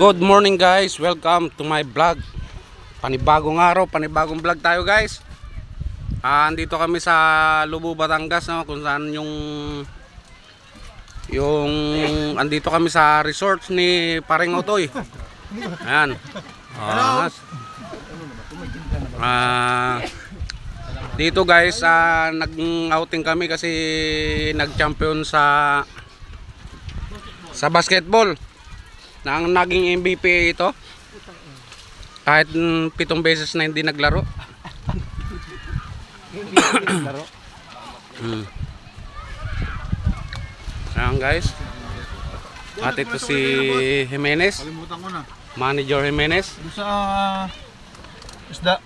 Good morning guys, welcome to my vlog. Panibagong araw, panibagong vlog tayo guys. Ah, andito kami sa Lubo, Batangas no, kung saan yung yung andito kami sa resort ni Paring Otoy. Ayan. Ah, ah, dito guys, ah, nag-outing kami kasi nag-champion sa sa basketball na ang naging MVP ito? Kahit mm, pitong beses na hindi naglaro. Hmm. Ayan guys. At ito si Jimenez. Manager Jimenez. Sa ah, isda.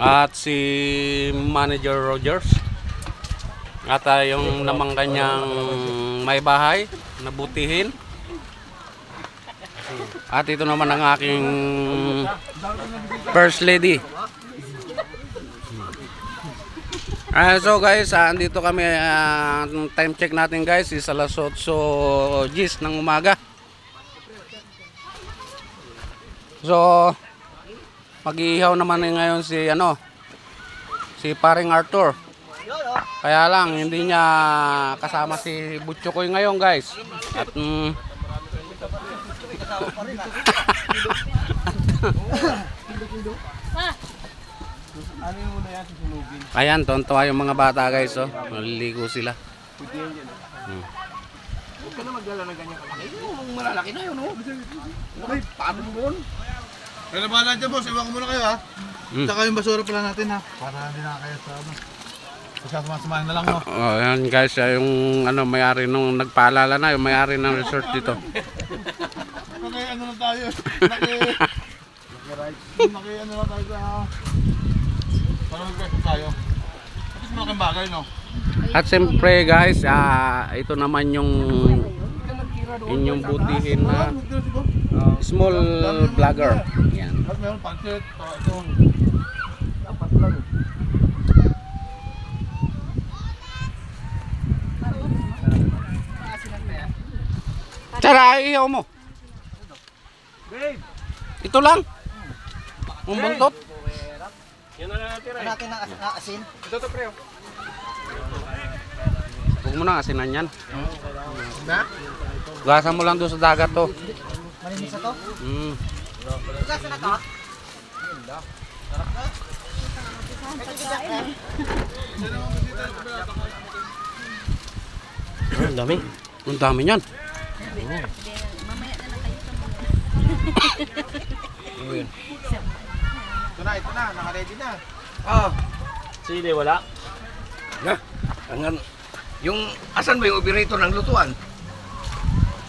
at si manager Rogers. At ah, yung namang kanyang may bahay nabutihin at ito naman ang aking first lady Ah, so guys, ah, andito kami ah, time check natin guys is alas 8 gis ng umaga. So mag-iihaw naman eh ngayon si ano si paring Arthur. Kaya lang hindi niya kasama si Butchokoy ngayon guys. At mm, Ano yung muna yan susunugin? ayan, tontuwa yung mga bata guys oh. Naliligo sila. Huwag ka na magdala ng ganyan. Yung malalaki na yun, oh. Ay, paano mo yun? Kaya nabahala dyan, boss. Iwan ko muna kayo, ha? Mm. Tsaka yung basura pala natin, ha? Para hindi na kayo sa ano. Pagkasumasamahan na lang, no? Oh, ayan guys, ah, yung ano may-ari nung nagpaalala na yung may-ari ng resort dito. Naki, ano na tayo? Naki... Naki, ano na tayo sa... Para mag-resto tayo. At least siyempre guys, ah, ito naman yung inyong butihin na small vlogger. Yan. Meron pancit. Ito. Dapat lang. Tara, iyaw mo. Ito lang. Ang buntot. natin ng as- asin. Ito to, pre. Huwag mo na asinan yan. Na? Gasan mo lang doon sa dagat to. Malinis na to. Mm. Gasa na to. Ang dami. Ang dami niyan. Na, ito na. Naka-ready na. Ah. Sili wala. Na. Ang yung asan ba yung operator ng lutuan?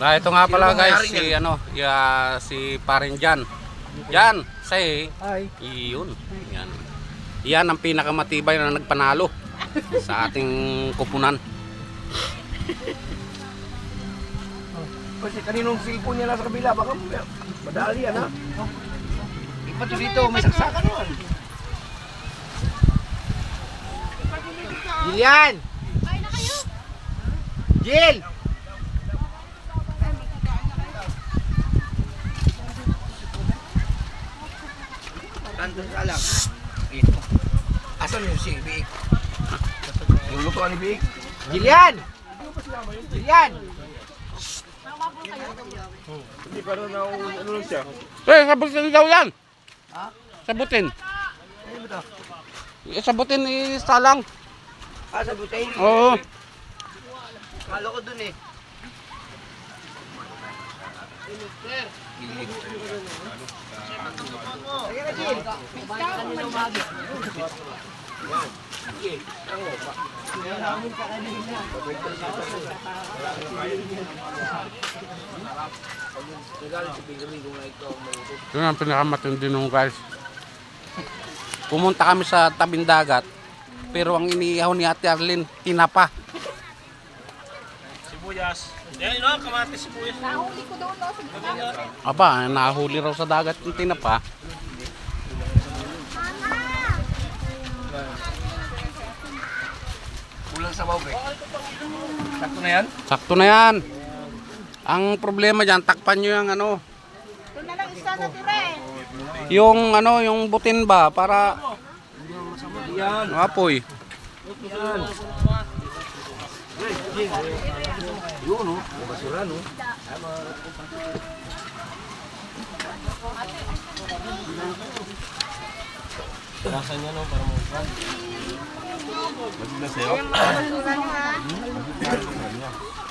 Ah, ito nga pala Sino guys, si ano, ya, si Parin Jan. Jan, say, Ay. iyon. Yan. Yan ang pinakamatibay na nagpanalo sa ating kupunan. Kasi kaninong cellphone niya nasa kabila, baka madali yan ha. Ipa to dito, may saksakan naman. Jillian! Jill! Nandun ka lang. Ito. Asan yung si Biik? Yung lutuan ni Biik? Jillian! Jillian! Eh, sabutin daw yan. Ha? Sabutin. Eh, Sabutin isa lang. Ah, sa butay. Oo. Kala ko dun eh. Na, Jill. Yun ang pinakamatindi nung guys. Pumunta kami sa tabing dagat. Pero ang iniihaw ni Ate Arlene, tinapa. Sibuyas. Yan, yun kamatis sibuyas. Aba, nahuli raw sa dagat yung tinapa. Kulang sa bawbe. Sakto na yan? Sakto na yan. Ang problema dyan, takpan nyo yung ano, isa natira eh. Yung ano, yung butin ba para Yan. apoy. Yun, no? Basura, no? Yung mga basura nyo ha.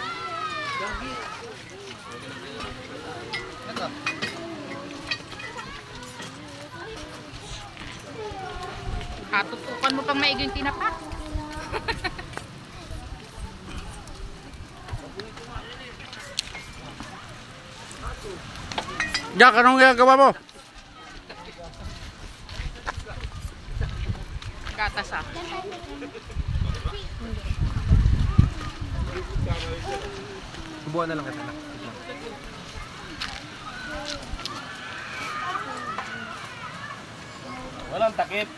Katutukan mo pang maigi yung tinapa. Jack, anong ginagawa mo? Gatas ah. Subuhan na lang kita na. Walang takip.